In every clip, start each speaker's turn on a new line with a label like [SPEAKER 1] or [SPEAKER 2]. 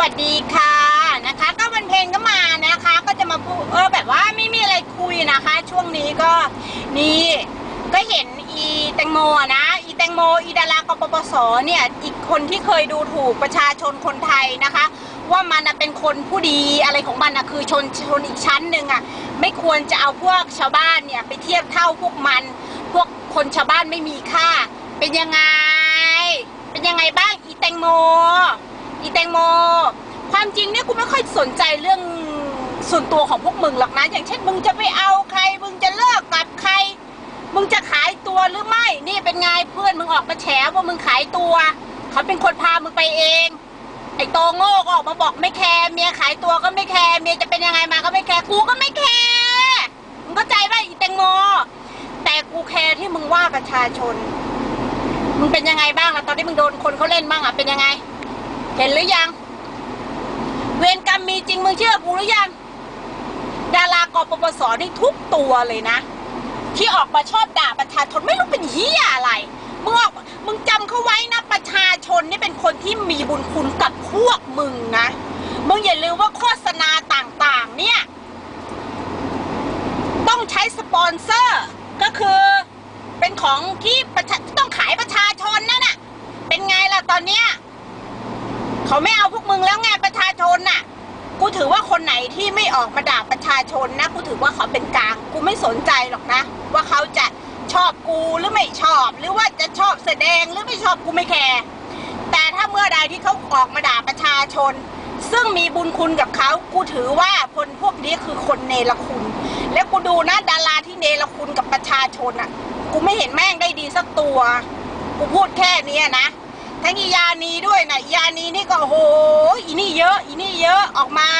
[SPEAKER 1] วัสดีค่ะนะคะ ก็วันเพลงก็มานะคะ ก็จะมาพูดเออแบบว่าไม่มีอะไรคุยนะคะ ช่วงนี้ก็นี่ก็เห็นอีแตงโมนะ อีแตงโมอีดารากปปสเนี่ยอีกคนที่เคยดูถูกประชาชนคนไทยนะคะ ว่ามันเป็นคนผู้ดีอะไรของมันนะคือชนชนอีกชั้นหนึ่งอะไม่ควรจะเอาพวกชาวบ้านเนี่ยไปเทียบเท่าพวกมัน พวกคนชาวบ้านไม่มีค่า เป็นยังไง เป็นยังไงบ้างอีแตงโม แตงโม ความจริงเนี่ยกูไม่ค่อยสนใจเรื่องส่วนตัวของพวกมึงหรอกนะอย่างเช่นมึงจะไปเอาใคร มึงจะเลิกกับใคร มึงจะขายตัวหรือไม่นี่เป็นไงเพื่อนมึงออกมาแฉว่ามึงขายตัว เขาเป็นคนพามึงไปเองไอ้โตโง่ก็ออกมาบอกไม่แคร์เมียขายตัวก็ไม่แคร์เมียจะเป็นยังไงมาก็ไม่แคร์กูก็ไม่แคร์มึงเข้าใจป่ะอีแตงโม แต่กูแคร์ที่มึงว่าประชาชน มึงเป็นยังไงบ้างล่ะตอนที่มึงโดนคนเขาเล่นบ้างอะเป็นยังไง เห็นหรือยัง เวรกรรมมีจริงมึงเชื่อกูหรือยัง ดารากปปสนี่ทุกตัวเลยนะ ที่ออกมาชอบด่าประชาชนไม่รู้เป็นเฮียอะไรมึงออกมึงจำเขาไว้นะประชาชนนี่เป็นคนที่มีบุญคุณกับพวกมึงนะมึงอย่าลืมว่าโฆษณาต่างๆ เนี่ย ต้องใช้สปอนเซอร์ ก็คือเป็นของที่ประชาต้องขายประชาชนนั่นน่ะ เป็นไงล่ะตอนเนี้ย เขาไม่เอาพวกมึงแล้วไงประชาชนน่ะ กูถือว่าคนไหนที่ไม่ออกมาด่าประชาชนนะ กูถือว่าเขาเป็นกลาง กูไม่สนใจหรอกนะ ว่าเขาจะชอบกูหรือไม่ชอบ หรือว่าจะชอบแสดงหรือไม่ชอบกูไม่แคร์แต่ถ้าเมื่อใดที่เขาออกมาด่าประชาชน ซึ่งมีบุญคุณกับเขากูถือว่าคนพวกนี้คือคนเนรคุณ แล้วกูดูนะดาราที่เนรคุณกับประชาชนอะ กูไม่เห็นแม่งได้ดีสักตัว กูพูดแค่นี้นะ ทั้งอียานีด้วยนะอียานีนี่ก็โอ้โหอีนี่เยอะอีนี่เยอะออกมา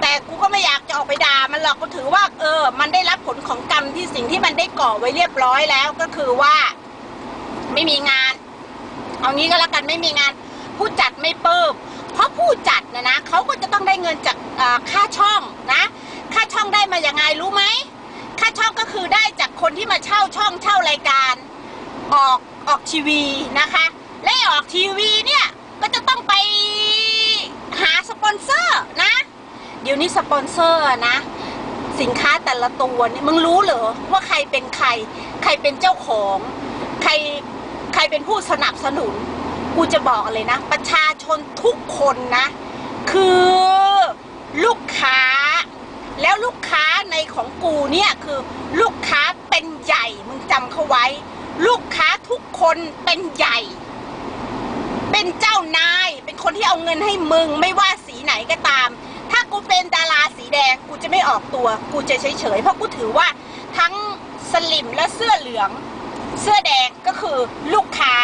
[SPEAKER 1] แต่กูก็ไม่อยากจะออกไปด่ามันหรอกกูถือว่า เออ มันได้รับผลของกรรมที่สิ่งที่มันได้ก่อไว้เรียบร้อยแล้วก็คือว่า ไม่มีงาน เอางี้ก็แล้วกันไม่มีงาน ผู้จัดไม่เปิบเพราะผู้จัดนะนะเขาก็จะต้องได้เงินจากค่าช่องนะ ค่าช่องได้มาอย่างไงรู้ไหมค่าช่องก็คือได้จากคนที่มาเช่าช่องเช่ารายการ ออกออกทีวีนะคะ ออกทีวีเนี่ย ก็จะต้องไปหาสปอนเซอร์นะ เดี๋ยวนี้สปอนเซอร์นะ สินค้าแต่ละตัวเนี่ยมึงรู้เหรอว่าใครเป็นใคร ใครเป็นเจ้าของ ใครใครเป็นผู้สนับสนุน กูจะบอกเลยนะ ประชาชนทุกคนนะ คือลูกค้า แล้วลูกค้าในของกูเนี่ยคือลูกค้าเป็นใหญ่มึงจำเขาไว้ ลูกค้าทุกคนเป็นใหญ่ เป็นเจ้านาย เป็นคนที่เอาเงินให้มึง ไม่ว่าสีไหนก็ตาม ถ้ากูเป็นดาราสีแดง กูจะไม่ออกตัว กูจะเฉยๆ เพราะกูถือว่าทั้งสลิมและเสื้อเหลือง เสื้อแดงก็คือลูกค้า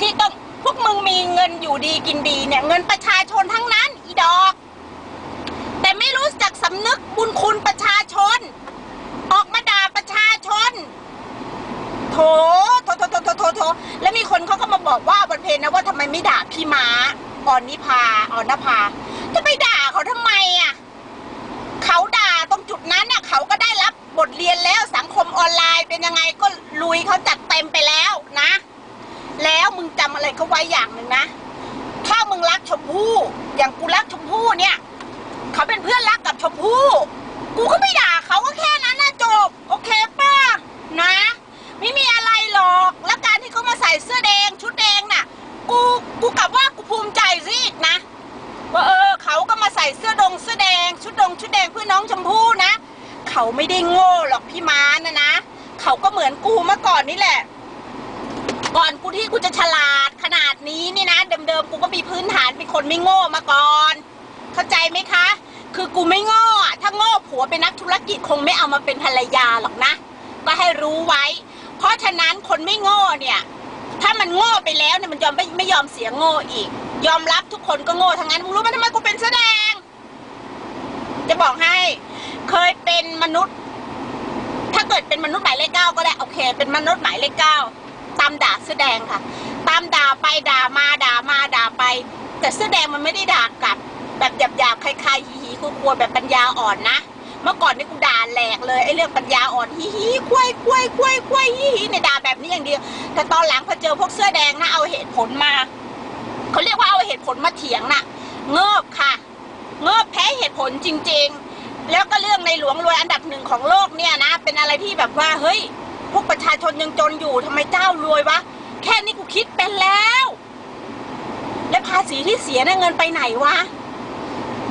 [SPEAKER 1] ที่ต้องพวกมึงมีเงินอยู่ดีกินดีเนี่ย เงินประชาชนทั้งนั้น อีดอก แต่ไม่รู้จักสำนึกบุญคุณประชาชน ออกมาด่าประชาชน โถโถโถโถโถโถโถแล้วมีคนเขาก็มาบอกว่าวันเพลงนะว่าทำไมไม่ด่าพี่ม้า ออนนิพาอ่อนนภาจะไปด่าเขาทำไมอะเขาด่าตรงจุดนั้นน่ะเขาก็ได้รับบทเรียนแล้วสังคมออนไลน์เป็นยังไงก็ลุยเขาจัดเต็มไปแล้วนะ แล้วมึงจำอะไรเขาไว้อย่างหนึ่งนะ ถ้ามึงรักชมพู่อย่างกูรักชมพู่เนี่ยเขาเป็นเพื่อนรักกับชมพู่กูก็ไม่ด่าเขาก็แค่นั้นนะจบ โอเคป่ะนะ ไม่มีอะไรหรอก แล้วการที่เขามาใส่เสื้อแดงชุดแดงน่ะ กูกูกลับ ชุดดงชุดแดงเพื่อน้องชมพู่นะ เขาไม่ได้โง่หรอกพี่ม้านะนะ เขาก็เหมือนกูเมื่อก่อนนี่แหละ ก่อนกูที่กูจะฉลาดขนาดนี้นี่นะ เดิมๆกูก็มีพื้นฐานเป็นคนไม่โง่มาก่อน เข้าใจไหมคะ คือกูไม่โง่อะถ้าโง่ผัวเป็นนักธุรกิจคงไม่เอามาเป็นภรรยาหรอกนะ ก็ให้รู้ไว้ เพราะฉะนั้นคนไม่โง่เนี่ย ถ้ามันโง่ไปแล้วเนี่ยมันยอมไม่ไม่ยอมเสียโง่อีก ยอมรับทุกคนก็โง่ทั้งนั้นมึงรู้ไหมทำไมกูเป็นแสดง จะบอกให้ เคยเป็นมนุษย์ ถ้าเกิดเป็นมนุษย์หมายเลขเก้าก็ได้โอเค เป็นมนุษย์หมายเลขเก้าตามด่าเสื้อแดงค่ะ ตามด่าไปด่ามาด่ามาด่าไป แต่เสื้อแดงมันไม่ได้ด่ากลับ แบบหยาบๆคล้ายๆฮีๆกลัวๆแบบปัญญาอ่อนนะเมื่อก่อนนี่กูด่าแหลกเลยไอ้เรื่องปัญญาอ่อนฮีฮีควยควยควยควยฮีฮีเนี่ยด่าแบบนี้อย่างเดียว แต่ตอนหลังพอเจอพวกเสื้อแดงนะเอาเหตุผลมา เขาเรียกว่าเอาเหตุผลมาเถียงน่ะ เงิบค่ะ งิบแพ้เหตุผลจริง ๆ แล้วก็เรื่องในหลวงรวยอันดับหนึ่งของโลกเนี่ยนะ เป็นอะไรที่แบบว่าเฮ้ย พวกประชาชนยังจนอยู่ทำไมเจ้ารวยวะ แค่นี้กูคิดเป็นแล้ว และภาษีที่เสียนะ่ะเงินไปไหนวะ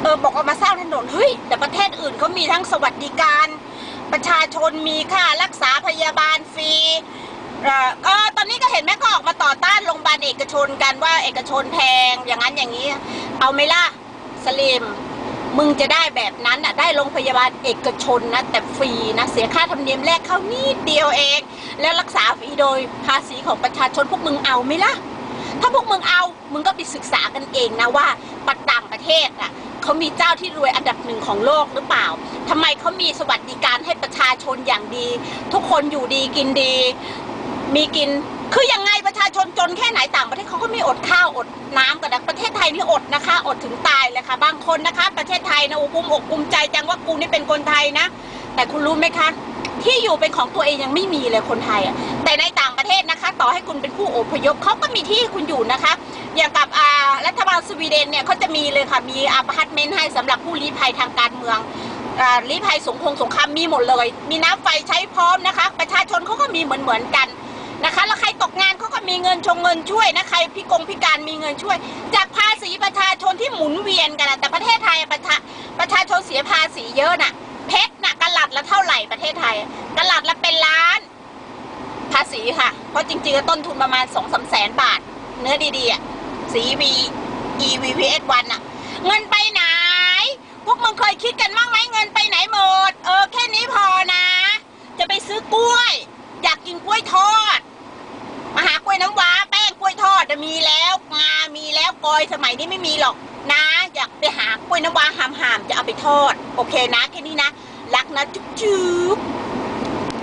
[SPEAKER 1] เออบอกเอามาสร้างถนนเฮ้ย แต่ประเทศอื่นเขามีทั้งสวัสดิการ ประชาชนมีค่ารักษาพยาบาลฟรีเออเออตอนนี้ก็เห็นแม่ก็ออกมาต่อต้านโรงพยาบาลเอกชนกันว่าเอกชนแพงอย่างนั้นอย่างนี้ เอาไหมล่ะ สลิมมึงจะได้แบบนั้นอะได้โรงพยาบาลเอกชนนะแต่ฟรีนะเสียค่าธรรมเนียมแรกเข้านิดเดียวเอง แล้วรักษาฟรีโดยภาษีของประชาชนพวกมึงเอาไหมล่ะ ถ้าพวกมึงเอามึงก็ไปศึกษากันเองนะว่าปัต่างประเทศอะเขามีเจ้าที่รวยอันดับหนึ่งของโลกหรือเปล่าทำไมเขามีสวัสดิการให้ประชาชนอย่างดี ทุกคนอยู่ดีกินดี มีกิน คือยังไงประชาชนจนแค่ไหนต่างประเทศเขาก็ไม่อดข้าวอดน้ำกันนะประเทศไทยนี่อดนะคะ อดถึงตายเลยค่ะ บางคนนะคะ ประเทศไทยนะโอ้ภูมิอกภูมิใจจังว่ากูนี่เป็นคนไทยนะ แต่คุณรู้ไหมคะ ที่อยู่เป็นของตัวเองยังไม่มีเลยคนไทยอะแต่ในต่างประเทศนะคะ ต่อให้คุณเป็นผู้อพยพเขาก็มีที่คุณอยู่นะคะ อย่างกับอ่ารัฐบาลสวีเดนเนี่ยเขาจะมีเลยค่ะมีอาพาร์ตเมนต์ให้สำหรับผู้ลี้ภัยทางการเมืองอลี้ภัยสงครามสงครามมีหมดเลย มีน้ำไฟใช้พร้อมนะคะ ประชาชนเขาก็มีเหมือนเหมือนกัน นะคะ แล้วใครตกงานเขาก็มีเงินชงเงินช่วยนะใครพิกงพิการมีเงินช่วย จากภาษีประชาชนที่หมุนเวียนกันนะแต่ประเทศไทยประชาประชาชนเสียภาษีเยอะน่ะเพชรน่ะกระหลัดละเท่าไหร่ประเทศไทยกระหลัดละเป็นล้าน ภาษีค่ะ เพราะจริงๆต้นทุนประมาณสองสามแสนบาท เนื้อดีๆอะสี V EVPS 1อะ เงินไปไหน พวกมึงเคยคิดกันบ้างไหมเงินไปไหนหมด เออแค่นี้พอนะ จะไปซื้อกล้วย อยากกินกล้วยทอด วยน้ำว้าแป้งกล้วยทอดน่ะมีแล้วงามีแล้วกอยสมัยนี้ไม่มีหรอกนะ อยากไปหากล้วยน้ำว้าหามๆจะเอาไปทอด โอเคนะแค่นี้นะ รักนะจุ๊บจุ๊บ